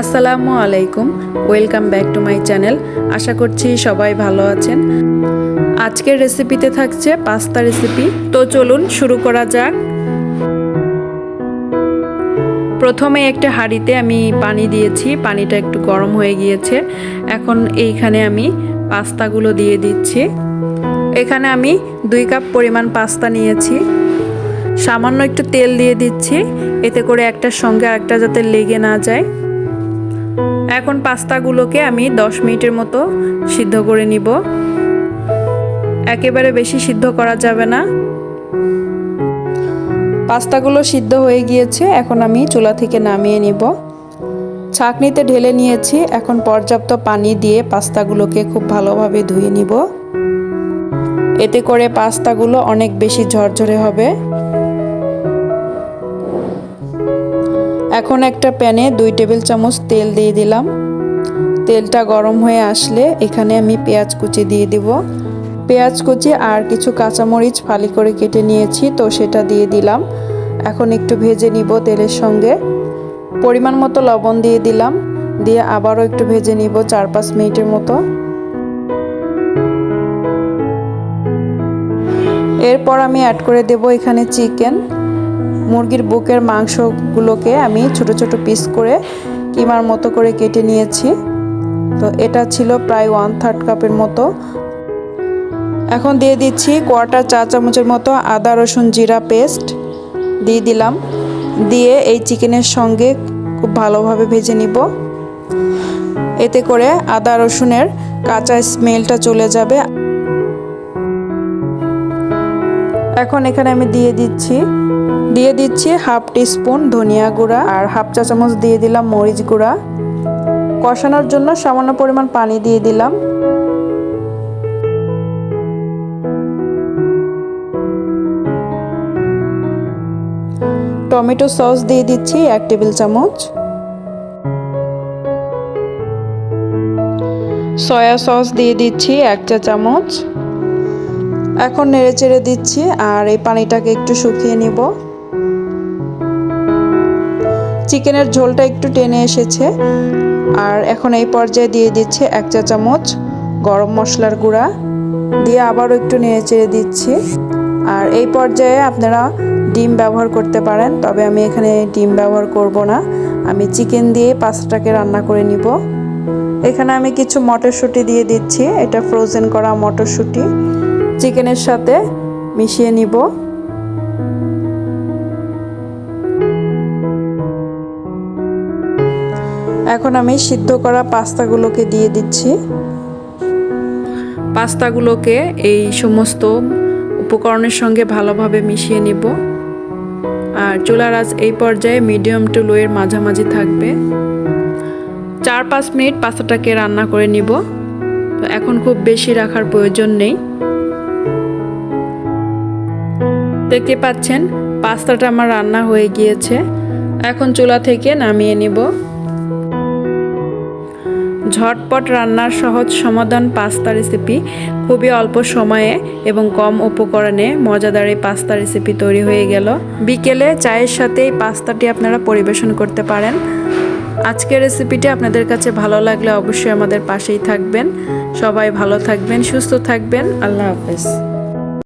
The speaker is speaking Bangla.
আসসালামু আলাইকুম, welcome back to my channel. আশা করছি সবাই ভালো আছেন। আজকের রেসিপিতে থাকছে পাস্তা রেসিপি। তো চলুন শুরু করা যাক। প্রথমে একটা হাঁড়িতে আমি পানি দিয়েছি। পানিটা একটু গরম হয়ে গিয়েছে। এখন এইখানে আমি পাস্তাগুলো দিয়ে দিচ্ছি। এখানে আমি দুই কাপ পরিমাণ পাস্তা নিয়েছি। সামান্য একটু তেল দিয়ে দিচ্ছি। এতে করে একটার সঙ্গে আরেকটা যাতে লেগে না যায়। এখন পাস্তাগুলোকে আমি 10 মিনিটের মতো সিদ্ধ করে নিব। একেবারে বেশি সিদ্ধ করা যাবে না। পাস্তাগুলো সিদ্ধ হয়ে গিয়েছে, এখন আমি চুলা থেকে নামিয়ে নিব। ছাঁকনিতে ঢেলে নিয়েছি, এখন পর্যাপ্ত পানি দিয়ে পাস্তাগুলোকে খুব ভালোভাবে ধুয়ে নিব। এতে করে পাস্তাগুলো অনেক বেশি ঝরঝরে হবে। এখন একটা প্যানে দুই টেবিল চামচ তেল দিয়ে দিলাম। তেলটা গরম হয়ে আসলে এখানে আমি পেঁয়াজ কুচি দিয়ে দিব। পেঁয়াজ কুচি আর কিছু কাঁচামরিচ ফালি করে কেটে নিয়েছি, তো সেটা দিয়ে দিলাম। এখন একটু ভেজে নিব তেলের সঙ্গে। পরিমাণ মতো লবণ দিয়ে দিলাম, দিয়ে আবারও একটু ভেজে নিব চার পাঁচ মিনিটের মতো। এরপর আমি অ্যাড করে দেব এখানে চিকেন। মুরগির বুকের মাংসগুলোকে আমি ছোট ছোট পিস করে কিমার মতো করে কেটে নিয়েছি। তো এটা ছিল প্রায় ওয়ান থার্ড কাপের মতো। এখন দিয়ে দিচ্ছি কোয়ার্টার চা চামচের মতো আদা, রসুন, জিরা পেস্ট দিয়ে দিলাম। দিয়ে এই চিকেনের সঙ্গে খুব ভালোভাবে ভেজে নিব। এতে করে আদা, রসুনের কাঁচা স্মেলটা চলে যাবে। এখন এখানে আমি দিয়ে দিচ্ছি দিয়ে দিচ্ছি হাফ টিস্পুন ধনিয়া গুঁড়া আর হাফ চা চামচ দিয়ে দিলাম মরিচ গুঁড়া। কষানোর জন্য সামান্য পরিমাণ পানি দিয়ে দিলাম। টমেটো সস দিয়ে দিচ্ছি এক টেবিল চামচ। সয়া সস দিয়ে দিচ্ছি এক চা চামচ। এখন নেড়ে চেড়ে দিচ্ছি আর এই পানিটাকে একটু শুকিয়ে নিব। চিকেনের ঝোলটা একটু টেনে এসেছে। আর এখন এই পর্যায়ে দিয়ে দিচ্ছে এক চা চামচ গরম মশলার গুঁড়া। দিয়ে আবারও একটু নেড়ে চেড়ে দিচ্ছি। আর এই পর্যায়ে আপনারা ডিম ব্যবহার করতে পারেন, তবে আমি এখানে ডিম ব্যবহার করব না। আমি চিকেন দিয়ে পাস্তাটাকে রান্না করে নিব। এখানে আমি কিছু মটরশুঁটি দিয়ে দিচ্ছি। এটা ফ্রোজেন করা মটরশুঁটি। চিকেনের সাথে মিশিয়ে নিব। এখন আমি সিদ্ধ করা পাস্তাগুলোকে দিয়ে দিচ্ছি। পাস্তাগুলোকে এই সমস্ত উপকরণের সঙ্গে ভালোভাবে মিশিয়ে নিব। আর চুলার আজ এই পর্যায়ে মিডিয়াম টু লোয়ের মাঝামাঝি থাকবে। চার পাঁচ মিনিট পাস্তাটাকে রান্না করে নিব। এখন খুব বেশি রাখার প্রয়োজন নেই। দেখতে পাচ্ছেন, পাস্তাটা আমার রান্না হয়ে গিয়েছে। এখন চুলা থেকে নামিয়ে নিব। ঝটপট রান্নার সহজ সমাধান পাস্তা রেসিপি, খুবই অল্প সময়ে এবং কম উপকরণে মজাদার এই পাস্তা রেসিপি তৈরি হয়ে গেল। বিকেলে চায়ের সাথে এই পাস্তাটি আপনারা পরিবেশন করতে পারেন। আজকের রেসিপিটি আপনাদের কাছে ভালো লাগলে অবশ্যই আমাদের পাশেই থাকবেন। সবাই ভালো থাকবেন, সুস্থ থাকবেন। আল্লাহ হাফেজ।